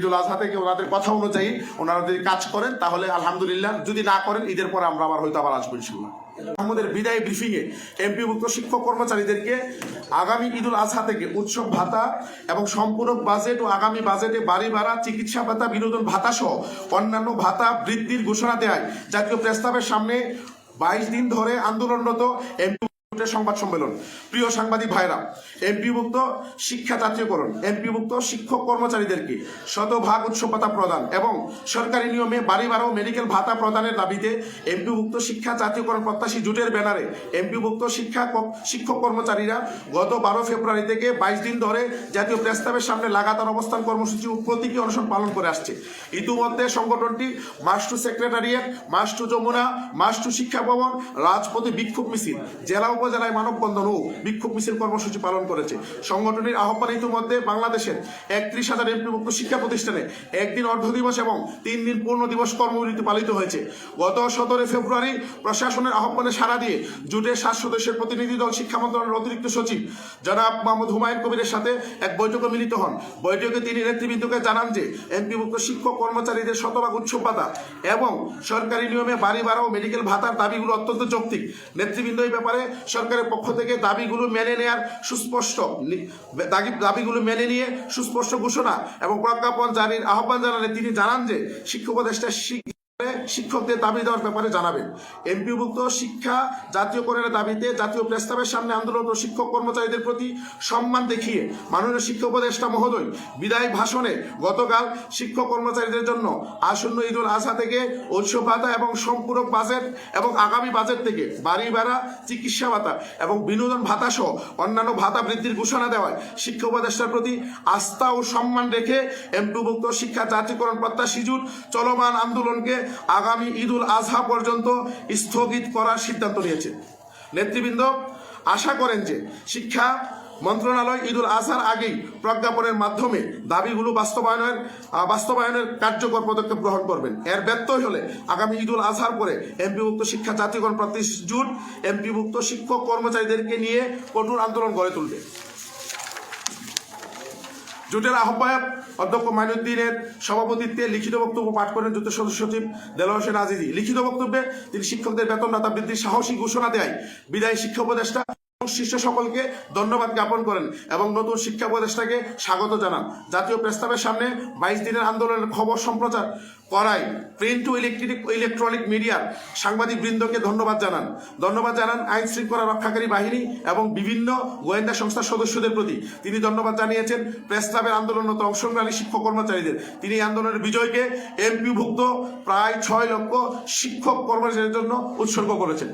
ঈদুল আজহা থেকে ওনাদের কথা অনুযায়ী ওনারা যদি কাজ করেন, তাহলে আলহামদুলিল্লাহ, যদি না করেন, ঈদের পরে আমরা আবার হয়তো আবার আসব ইনশাল্লাহ আমাদের বিদায় ব্রিফিংয়ে এমপিভুক্ত শিক্ষক কর্মচারীদেরকে আগামী ঈদুল আজহা থেকে উৎসব ভাতা এবং সম্পূরক বাজেট ও আগামী বাজেটে বাড়ি ভাড়া, চিকিৎসা ভাতা, বিনোদন ভাতা সহ অন্যান্য ভাতা বৃদ্ধির ঘোষণা দেয়। জাতীয় প্রস্তাবের সামনে বাইশ দিন ধরে আন্দোলনরত এমপি সংবাদ সম্মেলন। প্রিয় সাংবাদিক ভাইরা এমপিভুক্ত শিক্ষা জাতীয়করণ এমপিভুক্ত শিক্ষক কর্মচারীদেরকে শতভাগ উৎসবতা প্রদান এবং সরকারি নিয়মে বাড়ি ও মেডিকেল ভাতা প্রদানের দাবিতে এমপিভুক্ত শিক্ষা জাতীয়করণ প্রত্যাশী জোটের ব্যানারে এমপিভুক্ত শিক্ষা শিক্ষক কর্মচারীরা গত বারো ফেব্রুয়ারি থেকে বাইশ দিন ধরে জাতীয় প্রস্তাবের সামনে লাগাতার অবস্থান কর্মসূচি প্রতীকী অনশন পালন করে আসছে। ইতিমধ্যে সংগঠনটি মাস্টু সেক্রেটারিয়েট মাস্টু যমুনা মাস্টু শিক্ষা ভবন, রাজপথে বিক্ষোভ মিছিল, জেলা উপজেলায় মানববন্ধন ও বিক্ষোভ মিছিল কর্মসূচি পালন করেছে। সংগঠনের আহ্বানে ইতিমধ্যে বাংলাদেশের একত্রিশ হাজার এমপিভুক্ত শিক্ষা প্রতিষ্ঠানে একদিন অর্ধ দিবস এবং তিন দিন পূর্ণ দিবস কর্মবিরতি পালিত হয়েছে। গত সতেরো ফেব্রুয়ারি প্রশাসনের আহ্বানে সাড়া দিয়ে জুটের সাত সদস্যের প্রতিনিধি দল শিক্ষা মন্ত্রণালয়ের অতিরিক্ত সচিব জনাব মোহাম্মদ হুমায়ুন কবিরের সাথে এক বৈঠকে মিলিত হন। বৈঠকে তিনি নেতৃবৃন্দকে জানান যে, এমপিভুক্ত শিক্ষক কর্মচারীদের শতভাগ উৎসব ভাতা এবং সরকারি নিয়মে বাড়ি ভাড়া ও মেডিকেল ভাতার দাবিগুলো অত্যন্ত যৌক্তিক। নেতৃবৃন্দ এই ব্যাপারে সরকারের পক্ষ থেকে দাবিগুলো মেনে নেওয়ার সুস্পষ্ট দাবি- দাবিগুলো মেনে নিয়ে সুস্পষ্ট ঘোষণা এবং প্রজ্ঞাপন জারির আহ্বান জানালে তিনি জানান যে শিক্ষক উপদেষ্টা শিক- শিক্ষকদের দাবি দেওয়ার ব্যাপারে জানাবেন। এমপিভুক্ত শিক্ষা জাতীয়করণের দাবিতে জাতীয় প্রস্তাবের সামনে আন্দোলনরত শিক্ষক কর্মচারীদের প্রতি সম্মান দেখিয়ে মাননীয় শিক্ষক উপদেষ্টা মহোদয় বিদায় ভাষণে গতকাল শিক্ষক কর্মচারীদের জন্য আসন্ন ঈদুল আজহা থেকে উৎসব ভাতা এবং সম্পূরক বাজেট এবং আগামী বাজেট থেকে বাড়ি ভাড়া, চিকিৎসা ভাতা এবং বিনোদন ভাতা সহ অন্যান্য ভাতা বৃদ্ধির ঘোষণা দেওয়ায় শিক্ষক উপদেষ্টার প্রতি আস্থা ও সম্মান রেখে এমপিভুক্ত শিক্ষা জাতীয়করণ প্রত্যাশী চলমান আন্দোলনকে আগামী ঈদুল আজহা পর্যন্ত স্থগিত করার সিদ্ধান্ত নিয়েছে। নেতৃবৃন্দ, আশা করেন যে শিক্ষা মন্ত্রণালয় ঈদুল আজহার আগেই প্রজ্ঞাপনের মাধ্যমে দাবিগুলো বাস্তবায়নের বাস্তবায়নের কার্যকর পদক্ষেপ গ্রহণ করবেন। এর ব্যত্যয় হলে আগামী ঈদুল আজহার পরে এমপিভুক্ত শিক্ষা জাতীয়করণ প্রতিষ্ঠা জুট এমপিভুক্ত শিক্ষক কর্মচারীদেরকে নিয়ে কঠোর আন্দোলন গড়ে তুলবে। জোটের আহ্বায়ক অধ্যক্ষ মাইনুদ্দিনের সভাপতিত্বে লিখিত বক্তব্য পাঠ করেন জোটের সদস্য সচিব দেলোয়ার হোসেন আজিজি। লিখিত বক্তব্যে তিনি শিক্ষকদের বেতন ভাতা বৃদ্ধির সাহসী ঘোষণা দেয় বিদায়ী শিক্ষা উপদেষ্টা শিষ্য সকলকে ধন্যবাদ জ্ঞাপন করেন এবং নতুন শিক্ষা উপদেষ্টাকে স্বাগত জানান। জাতীয় প্রস্তাবের সামনে বাইশ দিনের আন্দোলনের খবর সম্প্রচার করায় প্রিন্ট ও ইলেকট্রিক, ইলেকট্রনিক মিডিয়ার সাংবাদিক বৃন্দকে ধন্যবাদ জানান। ধন্যবাদ জানান আইন শৃঙ্খলা রক্ষাকারী বাহিনী এবং বিভিন্ন গোয়েন্দা সংস্থার সদস্যদের প্রতি। তিনি ধন্যবাদ জানিয়েছেন প্রেস ক্লাবের আন্দোলনরত অংশগ্রহণী শিক্ষক কর্মচারীদের। তিনি আন্দোলনের বিজয়কে এমপিভুক্ত প্রায় ছয় লক্ষ শিক্ষক কর্মচারীদের জন্য উৎসর্গ করেছেন।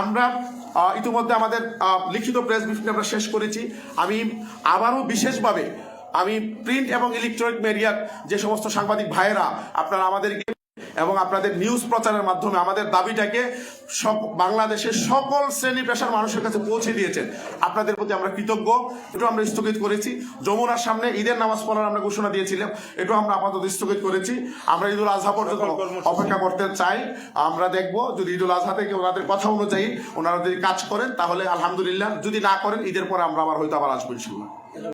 আমরা ইতিমধ্যে আমাদের লিখিত প্রেস ব্রিফিং আমরা শেষ করেছি। আমি আবারও বিশেষভাবে আমি প্রিন্ট এবং ইলেকট্রনিক মিডিয়ার যে সমস্ত সাংবাদিক ভাইয়েরা, আপনারা আমাদেরকে এবং আপনাদের নিউজ প্রচারের মাধ্যমে আমাদের দাবিটাকে সব বাংলাদেশের সকল শ্রেণি পেশার মানুষের কাছে পৌঁছে দিয়েছেন। আপনাদের প্রতি আমরা কৃতজ্ঞ। এটু আমরা স্থগিত করেছি। যমুনার সামনে ঈদের নামাজ পড়ার আমরা ঘোষণা দিয়েছিলাম। এটু আমরা আপাতত স্থগিত করেছি। আমরা ঈদুল আজহা পর্যন্ত অপেক্ষা করতে চাই। আমরা দেখব যদি ঈদুল আজহা থেকে ওনাদের কথা অনুযায়ী ওনারা যদি কাজ করেন তাহলে আলহামদুলিল্লাহ। যদি না করেন ঈদের পরে আমরা আবার হয়তো আবার আসব ইনশাল্লাহ